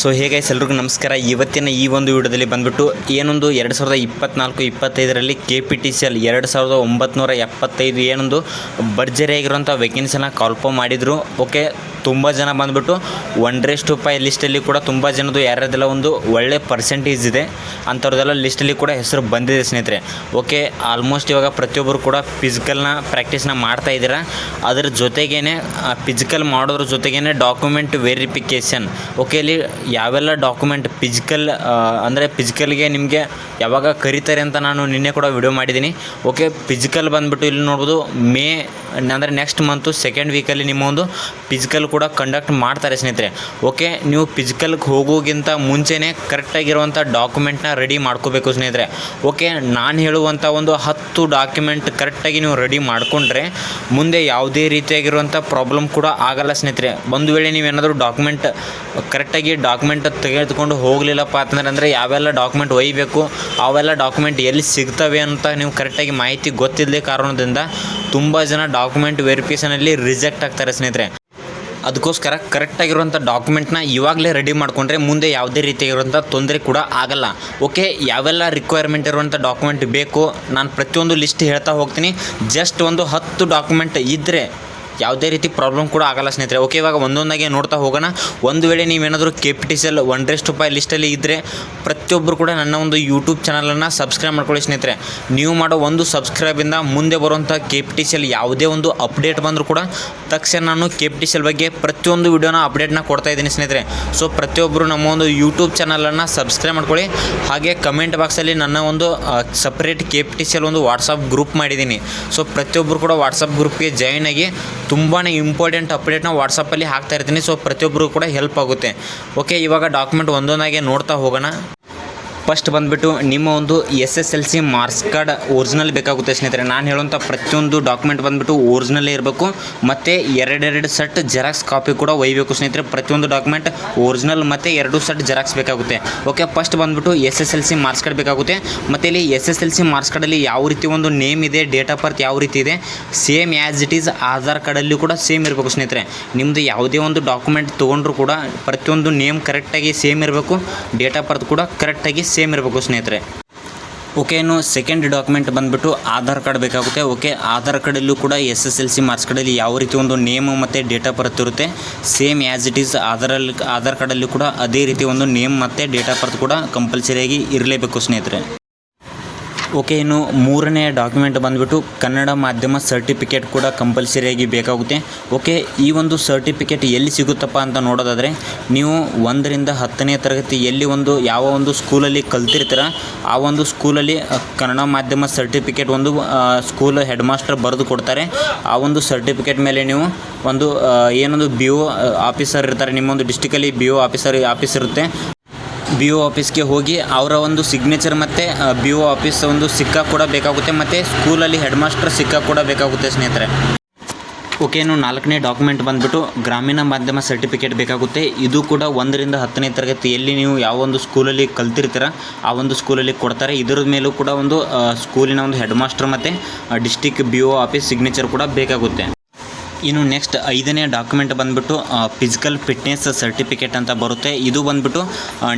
So ಹೇಗೆ ಎಲ್ರಿಗೂ ನಮಸ್ಕಾರ. ಇವತ್ತಿನ ಈ ಒಂದು ವಿಡಿಯೋದಲ್ಲಿ ಬಂದ್ಬಿಟ್ಟು ಏನೊಂದು ಎರಡು ಸಾವಿರದ ಇಪ್ಪತ್ನಾಲ್ಕು, ಇಪ್ಪತ್ತೈದರಲ್ಲಿ K P T C L ಎರಡು ಸಾವಿರದ ಒಂಬತ್ನೂರ ಎಪ್ಪತ್ತೈದು ಏನೊಂದು ಭರ್ಜರಿಯಾಗಿರುವಂಥ ವೆಕೆನ್ಸಿನ ಕಾಲ್ಪೋ ಮಾಡಿದರು. ಓಕೆ ತುಂಬ ಜನ ಬಂದ್ಬಿಟ್ಟು ಟು ಫೈ ಲಿಸ್ಟಲ್ಲಿ ಕೂಡ ತುಂಬ ಜನದ್ದು ಯಾರ್ಯಾರ್ದೆಲ್ಲ ಒಂದು ಒಳ್ಳೆ ಪರ್ಸೆಂಟೇಜ್ ಇದೆ, ಅಂಥವ್ರದ್ದೆಲ್ಲ ಲಿಸ್ಟಲ್ಲಿ ಕೂಡ ಹೆಸರು ಬಂದಿದೆ ಸ್ನೇಹಿತರೆ. ಓಕೆ ಆಲ್ಮೋಸ್ಟ್ ಇವಾಗ ಪ್ರತಿಯೊಬ್ಬರು ಕೂಡ ಫಿಸಿಕಲ್ನ ಪ್ರಾಕ್ಟೀಸ್ನ ಮಾಡ್ತಾ ಇದ್ದೀರಾ. ಅದರ ಜೊತೆಗೇ ಫಿಸಿಕಲ್ ಮಾಡೋದ್ರ ಜೊತೆಗೇ ಡಾಕ್ಯುಮೆಂಟ್ ವೆರಿಫಿಕೇಷನ್ ಓಕೆ ಇಲ್ಲಿ ಯಾವೆಲ್ಲ ಡಾಕ್ಯುಮೆಂಟ್ ಫಿಸಿಕಲ್ ಅಂದರೆ ಫಿಸಿಕಲ್ಗೆ ನಿಮಗೆ ಯಾವಾಗ ಕರೀತಾರೆ ಅಂತ ನಾನು ನಿನ್ನೆ ಕೂಡ ವಿಡಿಯೋ ಮಾಡಿದ್ದೀನಿ. ಓಕೆ ಫಿಸಿಕಲ್ ಬಂದ್ಬಿಟ್ಟು ಇಲ್ಲಿ ನೋಡ್ಬೋದು, ಮೇ, ಅಂದರೆ ನೆಕ್ಸ್ಟ್ ಮಂತು ಸೆಕೆಂಡ್ ವೀಕಲ್ಲಿ ನಿಮ್ಮ ಒಂದು ಫಿಸಿಕಲ್ ಕಂಡಕ್ಟ್ ಮಾಡ್ತಾರೆ ಸ್ನೇಹಿತರೆ. ಓಕೆ ನೀವು ಫಿಸಿಕಲ್ಗೆ ಹೋಗೋಗಿಂತ ಮುಂಚೆನೇ ಕರೆಕ್ಟಾಗಿರುವಂಥ ಡಾಕ್ಯುಮೆಂಟ್ನ ರೆಡಿ ಮಾಡ್ಕೋಬೇಕು ಸ್ನೇಹಿತರೆ. ಓಕೆ ನಾನು ಹೇಳುವಂಥ ಒಂದು ಹತ್ತು ಡಾಕ್ಯುಮೆಂಟ್ ಕರೆಕ್ಟಾಗಿ ನೀವು ರೆಡಿ ಮಾಡಿಕೊಂಡ್ರೆ ಮುಂದೆ ಯಾವುದೇ ರೀತಿಯಾಗಿರುವಂಥ ಪ್ರಾಬ್ಲಮ್ ಕೂಡ ಆಗಲ್ಲ ಸ್ನೇಹಿತರೆ. ಒಂದು ವೇಳೆ ನೀವೇನಾದರೂ ಡಾಕ್ಯುಮೆಂಟ್ ಕರೆಕ್ಟಾಗಿ ಡಾಕ್ಯುಮೆಂಟ್ ತೆಗೆದುಕೊಂಡು ಹೋಗಲಿಲ್ಲಪ್ಪ ಅಂತಂದ್ರೆ ಅಂದರೆ ಯಾವೆಲ್ಲ ಡಾಕ್ಯುಮೆಂಟ್ ಒಯ್ಯಬೇಕು ಅವೆಲ್ಲ ಡಾಕ್ಯುಮೆಂಟ್ ಎಲ್ಲಿ ಸಿಗ್ತವೆ ಅಂತ ನೀವು ಕರೆಕ್ಟಾಗಿ ಮಾಹಿತಿ ಗೊತ್ತಿಲ್ಲದೆ ಕಾರಣದಿಂದ ತುಂಬ ಜನ ಡಾಕ್ಯುಮೆಂಟ್ ವೆರಿಫಿಕೇಷನಲ್ಲಿ ರಿಜೆಕ್ಟ್ ಆಗ್ತಾರೆ ಸ್ನೇಹಿತರೆ. ಅದಕ್ಕೋಸ್ಕರ ಕರೆಕ್ಟಾಗಿರುವಂಥ ಡಾಕ್ಯುಮೆಂಟ್ನ ಇವಾಗಲೇ ರೆಡಿ ಮಾಡಿಕೊಂಡ್ರೆ ಮುಂದೆ ಯಾವುದೇ ರೀತಿಯಾಗಿರುವಂಥ ತೊಂದರೆ ಕೂಡ ಆಗಲ್ಲ. ಓಕೆ ಯಾವೆಲ್ಲ ರಿಕ್ವೈರ್ಮೆಂಟ್ ಇರುವಂಥ ಡಾಕ್ಯುಮೆಂಟ್ ಬೇಕು? ನಾನು ಪ್ರತಿಯೊಂದು ಲಿಸ್ಟ್ ಹೇಳ್ತಾ ಹೋಗ್ತೀನಿ. ಜಸ್ಟ್ ಒಂದು ಹತ್ತು ಡಾಕ್ಯುಮೆಂಟ್ ಇದ್ದರೆ ಯಾವುದೇ ರೀತಿ ಪ್ರಾಬ್ಲಮ್ ಕೂಡ ಆಗಲ್ಲ ಸ್ನೇಹಿತರೆ. ಓಕೆ ಇವಾಗ ಒಂದೊಂದಾಗಿ ನೋಡ್ತಾ ಹೋಗೋಣ. ಒಂದು ವೇಳೆ ನೀವೇನಾದರೂ K P T C L ಒಂಡ್ರೆಸ್ಟ್ ರೂಪಾಯಿ ಲಿಸ್ಟಲ್ಲಿ ಇದ್ದರೆ ಪ್ರತಿಯೊಬ್ಬರು ಕೂಡ ನನ್ನ ಒಂದು ಯೂಟ್ಯೂಬ್ ಚಾನಲನ್ನು ಸಬ್ಸ್ಕ್ರೈಬ್ ಮಾಡ್ಕೊಳ್ಳಿ ಸ್ನೇಹಿತರೆ. ನೀವು ಮಾಡೋ ಒಂದು ಸಬ್ಸ್ಕ್ರೈಬಿಂದ ಮುಂದೆ ಬರುವಂಥ K P T C L ಯಾವುದೇ ಒಂದು ಅಪ್ಡೇಟ್ ಬಂದರೂ ಕೂಡ ತಕ್ಷಣ ನಾನು K P T C L ಬಗ್ಗೆ ಪ್ರತಿಯೊಂದು ವಿಡಿಯೋನ ಅಪ್ಡೇಟ್ನ ಕೊಡ್ತಾ ಇದ್ದೀನಿ ಸ್ನೇಹಿತರೆ. ಸೊ ಪ್ರತಿಯೊಬ್ಬರು ನಮ್ಮ ಒಂದು ಯೂಟ್ಯೂಬ್ ಚಾನಲನ್ನು ಸಬ್ಸ್ಕ್ರೈಬ್ ಮಾಡ್ಕೊಳ್ಳಿ. ಹಾಗೆ ಕಮೆಂಟ್ ಬಾಕ್ಸಲ್ಲಿ ನನ್ನ ಒಂದು separate K P T C L ಒಂದು ವಾಟ್ಸಪ್ ಗ್ರೂಪ್ ಮಾಡಿದ್ದೀನಿ. ಸೊ ಪ್ರತಿಯೊಬ್ಬರು ಕೂಡ ವಾಟ್ಸಪ್ ಗ್ರೂಪ್ಗೆ ಜಾಯ್ನ್ ಆಗಿ ತುಂಬಾ ಇಂಪಾರ್ಟೆಂಟ್ ಅಪ್ಡೇಟ್ನ ವಾಟ್ಸಪ್ಪಲ್ಲಿ ಹಾಕ್ತಾ ಇರ್ತೀನಿ ಸೊ ಪ್ರತಿಯೊಬ್ಬರು ಕೂಡ ಹೆಲ್ಪ್ ಆಗುತ್ತೆ. ಓಕೆ ಇವಾಗ ಡಾಕ್ಯುಮೆಂಟ್ ಒಂದೊಂದಾಗೆ ನೋಡ್ತಾ ಹೋಗೋಣ. ಫಸ್ಟ್ ಬಂದುಬಿಟ್ಟು ನಿಮ್ಮ ಒಂದು S S L C marks card original ಬೇಕಾಗುತ್ತೆ ಸ್ನೇಹಿತರೆ. ನಾನು ಹೇಳುವಂಥ ಪ್ರತಿಯೊಂದು ಡಾಕ್ಯುಮೆಂಟ್ ಬಂದುಬಿಟ್ಟು ಒರಿಜಿನಲ್ಲೇ ಇರಬೇಕು. ಮತ್ತು ಎರಡೆರಡು ಸೆಟ್ ಜೆರಾಕ್ಸ್ ಕಾಪಿ ಕೂಡ ಒಯ್ಯಬೇಕು ಸ್ನೇಹಿತರೆ. ಪ್ರತಿಯೊಂದು ಡಾಕ್ಯುಮೆಂಟ್ ಒರಿಜಿನಲ್ ಮತ್ತು ಎರಡು ಸೆಟ್ ಜೆರಾಕ್ಸ್ ಬೇಕಾಗುತ್ತೆ. ಓಕೆ ಫಸ್ಟ್ ಬಂದುಬಿಟ್ಟು S S L C marks card ಬೇಕಾಗುತ್ತೆ. ಮತ್ತು ಇಲ್ಲಿ S S L C marks ಕಾರ್ಡಲ್ಲಿ ಯಾವ ರೀತಿ ಒಂದು ನೇಮ್ ಇದೆ ಡೇಟ್ ಆಫ್ ಬರ್ತ್ ಯಾವ ರೀತಿ ಇದೆ same as it is Aadhaar ಕಾರ್ಡಲ್ಲಿ ಕೂಡ ಸೇಮ್ ಇರಬೇಕು ಸ್ನೇಹಿತರೆ. ನಿಮ್ಮದು ಯಾವುದೇ ಒಂದು ಡಾಕ್ಯುಮೆಂಟ್ ತೊಗೊಂಡ್ರು ಕೂಡ ಪ್ರತಿಯೊಂದು ನೇಮ್ ಕರೆಕ್ಟಾಗಿ ಸೇಮ್ ಇರಬೇಕು. ಡೇಟ್ ಆಫ್ ಬರ್ತ್ ಕೂಡ ಕರೆಕ್ಟಾಗಿ ಇರಬೇಕು ಸ್ನೇಹಿತರೆ. ಓಕೆ, ಇನ್ನು ಸೆಕೆಂಡ್ ಡಾಕ್ಯುಮೆಂಟ್ ಬಂದುಬಿಟ್ಟು ಆಧಾರ್ ಕಾರ್ಡ್ ಬೇಕಾಗುತ್ತೆ. ಓಕೆ, ಆಧಾರ್ ಕಾರ್ಡಲ್ಲೂ ಕೂಡ S S L C marks ಕಾರ್ಡಲ್ಲಿ ಯಾವ ರೀತಿ ಒಂದು ನೇಮ್ ಮತ್ತು ಡೇಟ್ ಆಫ್ ಬರ್ತ್ ಇರುತ್ತೆ ಸೇಮ್ ಆ್ಯಸ್ ಇಟ್ ಈಸ್ ಆಧಾರಲ್ಲಿ, ಆಧಾರ್ ಕಾರ್ಡಲ್ಲೂ ಕೂಡ ಅದೇ ರೀತಿ ಒಂದು ನೇಮ್ ಮತ್ತು ಡೇಟ್ ಆಫ್ ಬರ್ತ್ ಕೂಡ ಕಂಪಲ್ಸರಿಯಾಗಿ ಇರಲೇಬೇಕು ಸ್ನೇಹಿತರೆ. ಓಕೆ, ಇನ್ನು ಮೂರನೇ ಡಾಕ್ಯುಮೆಂಟ್ ಬಂದುಬಿಟ್ಟು ಕನ್ನಡ ಮಾಧ್ಯಮ ಸರ್ಟಿಫಿಕೇಟ್ ಕೂಡ ಕಂಪಲ್ಸರಿಯಾಗಿ ಬೇಕಾಗುತ್ತೆ. ಓಕೆ, ಈ ಒಂದು ಸರ್ಟಿಫಿಕೇಟ್ ಎಲ್ಲಿ ಸಿಗುತ್ತಪ್ಪ ಅಂತ ನೋಡೋದಾದರೆ ನೀವು ಒಂದರಿಂದ ಹತ್ತನೇ ತರಗತಿ ಎಲ್ಲಿ ಒಂದು ಯಾವ ಒಂದು ಸ್ಕೂಲಲ್ಲಿ ಕಲ್ತಿರ್ತೀರ, ಆ ಒಂದು ಸ್ಕೂಲಲ್ಲಿ ಕನ್ನಡ ಮಾಧ್ಯಮ ಸರ್ಟಿಫಿಕೇಟ್ ಒಂದು ಸ್ಕೂಲ್ ಹೆಡ್ ಮಾಸ್ಟರ್ ಬರೆದು ಕೊಡ್ತಾರೆ. ಆ ಒಂದು ಸರ್ಟಿಫಿಕೇಟ್ ಮೇಲೆ ನೀವು ಒಂದು ಏನೊಂದು ಬಿ ಓ ಆಫೀಸರ್ ಇರ್ತಾರೆ. ನಿಮ್ಮೊಂದು ಡಿಸ್ಟಿಕಲ್ಲಿ ಬಿ ಓ ಆಫೀಸರ್, ಆಫೀಸ್ ಇರುತ್ತೆ. ಬಿ ಒ ಆಫೀಸ್ಗೆ ಹೋಗಿ ಅವರ ಒಂದು ಸಿಗ್ನೇಚರ್ ಮತ್ತು ಬಿ ಓ ಆಫೀಸ್ ಒಂದು ಸಿಕ್ಕ ಕೂಡ ಬೇಕಾಗುತ್ತೆ. ಮತ್ತು ಸ್ಕೂಲಲ್ಲಿ ಹೆಡ್ ಮಾಸ್ಟರ್ ಸಿಕ್ಕ ಕೂಡ ಬೇಕಾಗುತ್ತೆ, ಸ್ನೇಹಿತರೆ. ಓಕೆ ಇನ್ನು ನಾಲ್ಕನೇ ಡಾಕ್ಯುಮೆಂಟ್ ಬಂದುಬಿಟ್ಟು ಗ್ರಾಮೀಣ ಮಾಧ್ಯಮ ಸರ್ಟಿಫಿಕೇಟ್ ಬೇಕಾಗುತ್ತೆ. ಇದು ಕೂಡ ಒಂದರಿಂದ ಹತ್ತನೇ ತರಗತಿಯಲ್ಲಿ ನೀವು ಯಾವ ಒಂದು ಸ್ಕೂಲಲ್ಲಿ ಕಲ್ತಿರ್ತೀರ, ಆ ಒಂದು ಸ್ಕೂಲಲ್ಲಿ ಕೊಡ್ತಾರೆ. ಇದರ ಮೇಲೂ ಕೂಡ ಒಂದು ಸ್ಕೂಲಿನ ಒಂದು ಹೆಡ್ ಮಾಸ್ಟರ್ ಮತ್ತು district B O office signature ಕೂಡ ಬೇಕಾಗುತ್ತೆ. ಇನ್ನು ನೆಕ್ಸ್ಟ್ ಐದನೇ ಡಾಕ್ಯುಮೆಂಟ್ ಬಂದುಬಿಟ್ಟು ಫಿಸಿಕಲ್ ಫಿಟ್ನೆಸ್ ಸರ್ಟಿಫಿಕೇಟ್ ಅಂತ ಬರುತ್ತೆ. ಇದು ಬಂದುಬಿಟ್ಟು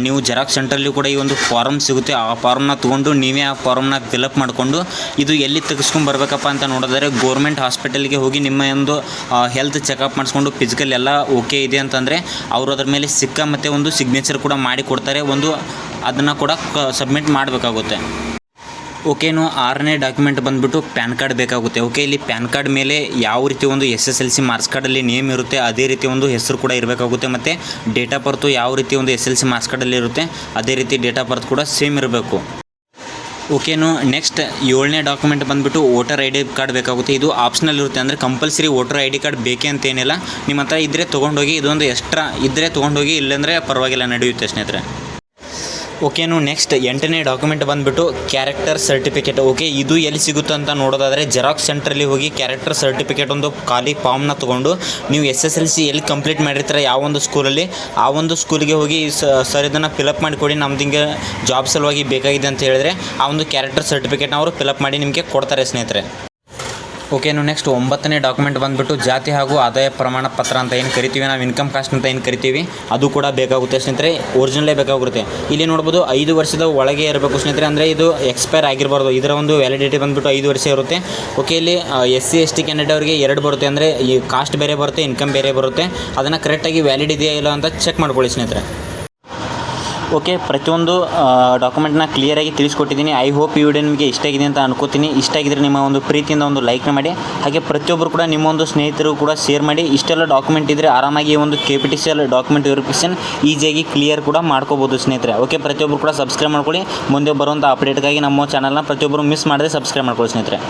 ನೀವು ಜೆರಾಕ್ಸ್ ಸೆಂಟ್ರಲ್ಲಿ ಕೂಡ ಈ ಒಂದು ಫಾರ್ಮ್ ಸಿಗುತ್ತೆ. ಆ ಫಾರ್ಮ್ನ ತೊಗೊಂಡು ನೀವೇ ಆ ಫಾರ್ಮ್ನ ಫಿಲಪ್ ಮಾಡಿಕೊಂಡು, ಇದು ಎಲ್ಲಿ ತೆಗೆಸ್ಕೊಂಡು ಬರಬೇಕಪ್ಪ ಅಂತ ನೋಡಿದ್ರೆ ಗೋರ್ಮೆಂಟ್ ಹಾಸ್ಪಿಟಲ್ಗೆ ಹೋಗಿ ನಿಮ್ಮ ಒಂದು ಹೆಲ್ತ್ ಚೆಕಪ್ ಮಾಡಿಸ್ಕೊಂಡು ಫಿಸಿಕಲ್ ಎಲ್ಲ ಓಕೆ ಇದೆ ಅಂತಂದರೆ, ಅವರು ಅದ್ರ ಮೇಲೆ ಸಿಕ್ಕ ಮತ್ತು ಒಂದು ಸಿಗ್ನೇಚರ್ ಕೂಡ ಮಾಡಿ ಕೊಡ್ತಾರೆ. ಒಂದು ಅದನ್ನು ಕೂಡ ಸಬ್ಮಿಟ್ ಮಾಡಬೇಕಾಗುತ್ತೆ. ಓಕೆನು ಆರನೇ ಡಾಕ್ಯುಮೆಂಟ್ ಬಂದುಬಿಟ್ಟು ಪ್ಯಾನ್ ಕಾರ್ಡ್ ಬೇಕಾಗುತ್ತೆ. ಓಕೆ, ಇಲ್ಲಿ ಪ್ಯಾನ್ ಕಾರ್ಡ್ ಮೇಲೆ ಯಾವ ರೀತಿ ಒಂದು S S L C marks ಕಾರ್ಡಲ್ಲಿ ನೇಮ್ ಇರುತ್ತೆ, ಅದೇ ರೀತಿ ಒಂದು ಹೆಸರು ಕೂಡ ಇರಬೇಕಾಗುತ್ತೆ. ಮತ್ತು ಡೇಟ್ ಆಫ್ ಬರ್ತು ಯಾವ ರೀತಿ ಒಂದು ಎಸ್ ಎಲ್ ಸಿ ಮಾರ್ಕ್ಸ್ ಕಾರ್ಡಲ್ಲಿ ಇರುತ್ತೆ, ಅದೇ ರೀತಿ ಡೇಟ್ ಆಫ್ ಬರ್ತ್ ಕೂಡ ಸೇಮ್ ಇರಬೇಕು. ಓಕೆನು ನೆಕ್ಸ್ಟ್ ಏಳನೇ ಡಾಕ್ಯುಮೆಂಟ್ ಬಂದುಬಿಟ್ಟು ವೋಟರ್ ಐ ಡಿ ಕಾರ್ಡ್ ಬೇಕಾಗುತ್ತೆ. ಇದು ಆಪ್ಷನಲ್ ಇರುತ್ತೆ, ಅಂದರೆ compulsory voter I D card ಬೇಕೇ ಅಂತೇನಿಲ್ಲ ನಿಮ್ಮ ಹತ್ರ ಇದ್ದರೆ ತೊಗೊಂಡೋಗಿ, ಇದೊಂದು ಎಕ್ಸ್ಟ್ರಾ ಇದ್ದರೆ ತೊಗೊಂಡೋಗಿ, ಇಲ್ಲಾಂದರೆ ಪರವಾಗಿಲ್ಲ, ನಡೆಯುತ್ತೆ ಸ್ನೇಹಿತರೆ. ಓಕೆನು ನೆಕ್ಸ್ಟ್ ಎಂಟನೇ ಡಾಕ್ಯುಮೆಂಟ್ ಬಂದುಬಿಟ್ಟು ಕ್ಯಾರೆಕ್ಟರ್ ಸರ್ಟಿಫಿಕೇಟ್ ಓಕೆ ಇದು ಎಲ್ಲಿ ಸಿಗುತ್ತೆ ಅಂತ ನೋಡೋದಾದರೆ ಜೆರಾಕ್ಸ್ ಸೆಂಟ್ರಲ್ಲಿ ಹೋಗಿ ಕ್ಯಾರೆಕ್ಟರ್ ಸರ್ಟಿಫಿಕೇಟ್ ಒಂದು ಖಾಲಿ ಫಾರ್ಮ್ನ ತೊಗೊಂಡು ನೀವು ಎಸ್ ಎಸ್ ಎಲ್ ಸಿ ಎಲ್ಲಿ ಕಂಪ್ಲೀಟ್ ಮಾಡಿರ್ತೀರ ಯಾವ ಒಂದು ಸ್ಕೂಲಲ್ಲಿ ಆ ಒಂದು ಸ್ಕೂಲಿಗೆ ಹೋಗಿ ಸರ್ ಇದನ್ನು ಫಿಲಪ್ ಮಾಡಿಕೊಡಿ, ನಮ್ದು ಹಿಂಗೆ ಜಾಬ್ ಸಲುವಾಗಿ ಬೇಕಾಗಿದೆ ಅಂತ ಹೇಳಿದ್ರೆ ಆ ಒಂದು ಕ್ಯಾರೆಕ್ಟರ್ ಸರ್ಟಿಫಿಕೇಟ್ನ ಅವರು ಫಿಲಪ್ ಮಾಡಿ ನಿಮಗೆ ಕೊಡ್ತಾರೆ ಸ್ನೇಹಿತರೆ. ಓಕೆ ನೆಕ್ಸ್ಟ್ ಒಂಬತ್ತನೇ ಡಾಕ್ಯುಮೆಂಟ್ ಬಂದುಬಿಟ್ಟು ಜಾತಿ ಹಾಗೂ ಆದಾಯ ಪ್ರಮಾಣ ಪತ್ರ ಅಂತ ಏನು ಕರಿತೀವಿ? ನಾವು ಇನ್ಕಮ್ ಕಾಸ್ಟ್ ಅಂತ ಏನು ಕರಿತೀವಿ? ಅದು ಕೂಡ ಬೇಕಾಗುತ್ತೆ ಸ್ನೇಹಿತರೆ. ಒರಿಜಿನಲೇ ಬೇಕಾಗುತ್ತೆ ಇಲ್ಲಿ ನೋಡ್ಬೋದು ಐದು ವರ್ಷದ ಒಳಗೆ ಇರಬೇಕು ಸ್ನೇಹಿತರೆ. ಅಂದರೆ ಇದು ಎಕ್ಸ್ಪೈರ್ ಆಗಿರಬಾರ್ದು. ಇದರ ಒಂದು ವ್ಯಾಲಿಡಿಟಿ ಬಂದುಬಿಟ್ಟು ಐದು ವರ್ಷ ಇರುತ್ತೆ. ಓಕೆ ಇಲ್ಲಿ S C S T candidate ಅವರಿಗೆ ಎರಡು ಬರುತ್ತೆ. ಅಂದರೆ ಈ ಕಾಸ್ಟ್ ಬೇರೆ ಬರುತ್ತೆ ಇನ್ಕಮ್ ಬೇರೆ ಬರುತ್ತೆ. ಅದನ್ನು ಕರೆಕ್ಟಾಗಿ ವ್ಯಾಲಿಡ್ ಇದೆಯಾ ಇಲ್ಲ ಅಂತ ಚೆಕ್ ಮಾಡ್ಕೊಳ್ಳಿ ಸ್ನೇಹಿತರೆ. ಓಕೆ, ಪ್ರತಿಯೊಂದು ಡಾಕ್ಯುಮೆಂಟ್ನ ಕ್ಲಿಯರಾಗಿ ತಿಳಿಸ್ಕೊಟ್ಟಿದ್ದೀನಿ. ಐ ಹೋಪ್ ಈ ವಿಡಿಯೋ ನಿಮಗೆ ಇಷ್ಟ ಆಗಿದೆ ಅಂತ ಅನ್ಕೋತೀನಿ. ಇಷ್ಟ ಆಗಿದ್ರೆ ನಿಮ್ಮ ಒಂದು ಪ್ರೀತಿಯಿಂದ ಒಂದು ಲೈಕ್ನ ಮಾಡಿ. ಹಾಗೆ ಪ್ರತಿಯೊಬ್ಬರು ಕೂಡ ನಿಮ್ಮ ಒಂದು ಸ್ನೇಹಿತರು ಕೂಡ ಶೇರ್ ಮಾಡಿ. ಇಷ್ಟೆಲ್ಲ ಡಾಕ್ಯುಮೆಂಟ್ ಇದ್ದರೆ ಆರಾಮಾಗಿ ಒಂದು K P T C L document verification ಈಸಿಯಾಗಿ ಕ್ಲಿಯರ್ ಕೂಡ ಮಾಡ್ಕೋಬೋದು ಸ್ನೇಹಿತರೆ. ಓಕೆ ಪ್ರತಿಯೊಬ್ಬರು ಕೂಡ ಸಬ್ಸ್ಕ್ರೈಬ್ ಮಾಡ್ಕೊಳ್ಳಿ. ಮುಂದೆ ಬರುವಂಥ ಅಪ್ಡೇಟ್ಗಾಗಿ ನಮ್ಮ ಚಾನಲ್ನ ಪ್ರತಿಯೊಬ್ಬರು ಮಿಸ್ ಮಾಡದೆ ಸಬ್ಸ್ಕ್ರೈಬ್ ಮಾಡ್ಕೊಳ್ಳಿ ಸ್ನೇಹಿತರೆ.